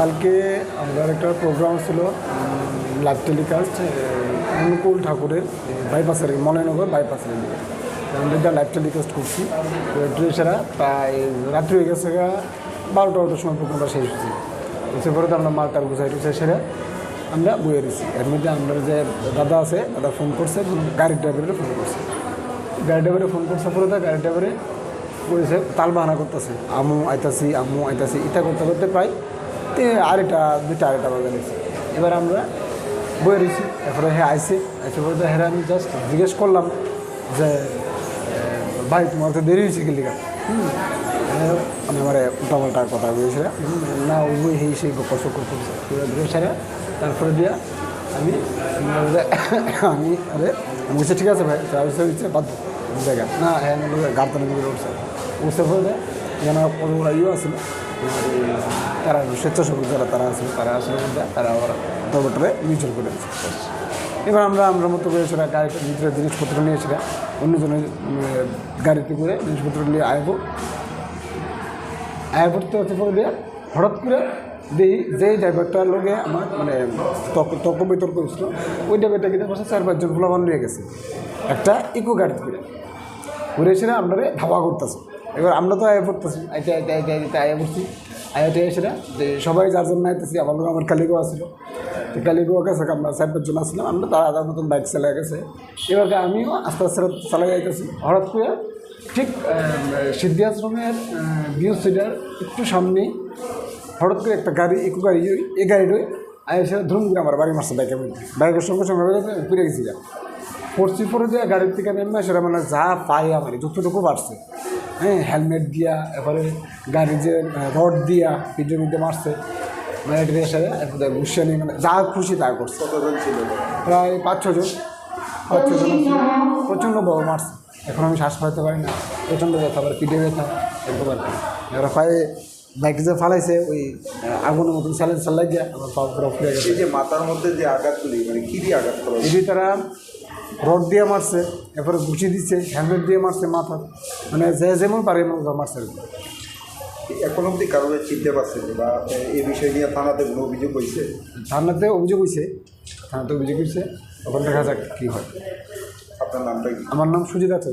কালকে আমাদের একটা প্রোগ্রাম ছিল লাইভ টেলিকাস্ট অনুকূল ঠাকুরের বাইপাসের মলয়নগর বাইপাসের দিকে। আমরা লাইভ টেলিকাস্ট করছি ড্রেসারা প্রায় রাত্রি হয়ে গেছে বারোটা বারোটার সময় প্রোগ্রামটা শেষ হয়েছে। এসে পরে তো আমরা মালটার গুছাই টুছাই সেরে আমরা বয়ে দিছি। এর মধ্যে আমরা যে দাদা আছে, দাদা ফোন করছে, গাড়ির ড্রাইভারের ফোন করছে। গাড়ি ড্রাইভারে ফোন করছে পরে তো গাড়ি ড্রাইভারে বলেছে, তাল বাহানা করতেছে। আমু আইতাছি আম্মু আইতাছি, ইটা করতে করতে প্রায় তে আড়াইটা দুইটা আড়াইটা বাজে গেছে এবার আমরা বয়ে রয়েছি। এরপরে হ্যাঁ আইসে এসে পরে তো হ্যাঁ আমি জাস্ট জিজ্ঞেস করলাম যে ভাই, তোমার তো দেরি হয়েছে গেলি মানে আমার উল্টাপাল্টা কথা বলেছিল না ওই সেই সেই সকর করছে। সেরা তারপরে দিয়া আমি আমি আমি, আরে, আমি বলছি, ঠিক আছে ভাই ট্রাভেলস হচ্ছে বাদ জায়গা না হ্যাঁ গাড়তানি করে উঠছে উঠছে পরে যেন কতগুলো ইয়ে এই তারা স্বেচ্ছাসেবক যারা তারা আছিল তারা আসলে তারা আবার ব্যাপারটারে মিউচুয়াল করে এবার আমরা আমরা মতো করে সেটা গাড়িটা ভিতরে জিনিসপত্র নিয়ে সেটা অন্যজনের গাড়িতে করে জিনিসপত্র নিয়ে আয়বো আয়া করতে হতে পরে হঠাৎ করে দিই যেই ড্রাইভারটার লোকে আমার মানে তর্ক তর্ক বিতর্ক হয়েছিল ওই ড্রাইভারটা কিন্তু বসে চার পাঁচজন ফোলাবান নিয়ে গেছে। একটা ইকো গাড়িতে করে। ঘুরে এসে আপনারা ধাওয়া করতেছে। এবার আমরা তো আয়া পড়তেছি। আইতে আইতে আইতে আইতে আয়া পড়ছি। আয়াতে এসে যে সবাই যার জন্য আইতেছি আমার লোক আমার কালিগো আসলো তো কালিগো কাছে আমরা চার পাঁচজন আসলাম আমরা তারা তার মতন বাইক চালাই গেছে। এবার আমিও আস্তে আস্তে চালাই যাইতেছি হঠাৎ করে ঠিক সিদ্ধি আশ্রমের বিউ সিটার একটু সামনে হঠাৎ করে একটা গাড়ি ইকো গাড়ি, এই গাড়িটাই আইসে ধরুন করে আমার বাড়ি মারছে বাইকের মধ্যে। বাইকের সঙ্গে সঙ্গে হয়ে গেছে ফিরে গেছি গা পড়ছি পরে যে গাড়ির থেকে নেমে সেটা মানে যা পাই আমার যতটুকু বাড়ছে। হ্যাঁ হেলমেট দিয়া এরপরে গাড়ির যে রড দিয়া পিঠের মধ্যে মারছে মানে এটা এসে এরপরে গুসানি মানে যা খুশি তা করছে। ছিল? প্রায় পাঁচ ছজন পাঁচ ছজন। প্রচণ্ড বড় মারছে এখন আমি শ্বাস পাইতে পারি না। প্রচণ্ড ব্যথা আবার পিঠে ব্যথা এরকম আর কি। এবার পায়ে বাইকে যে ফালাইছে ওই আগুনের মতন স্যালেন্স চালাই গিয়া আমার পা পুরো ফুলে গেছে। যে মাথার মধ্যে যে আঘাতগুলি মানে কি দিয়ে আঘাত করা? এটি তারা রড দিয়ে মারছে এরপরে গুছি দিচ্ছে হেলমেট দিয়ে মারছে মাথা মানে যে যেমন পারে এমন মারছে এখন অবধি কারণে চিনতে পারছে বা এই বিষয় নিয়ে থানাতে কোনো অভিযোগ হয়েছে? থানাতে অভিযোগ হয়েছে থানাতে অভিযোগ হয়েছে ওখান দেখা যাক কী হয়। আপনার নামটা কি? আমার নাম সুজিত আছে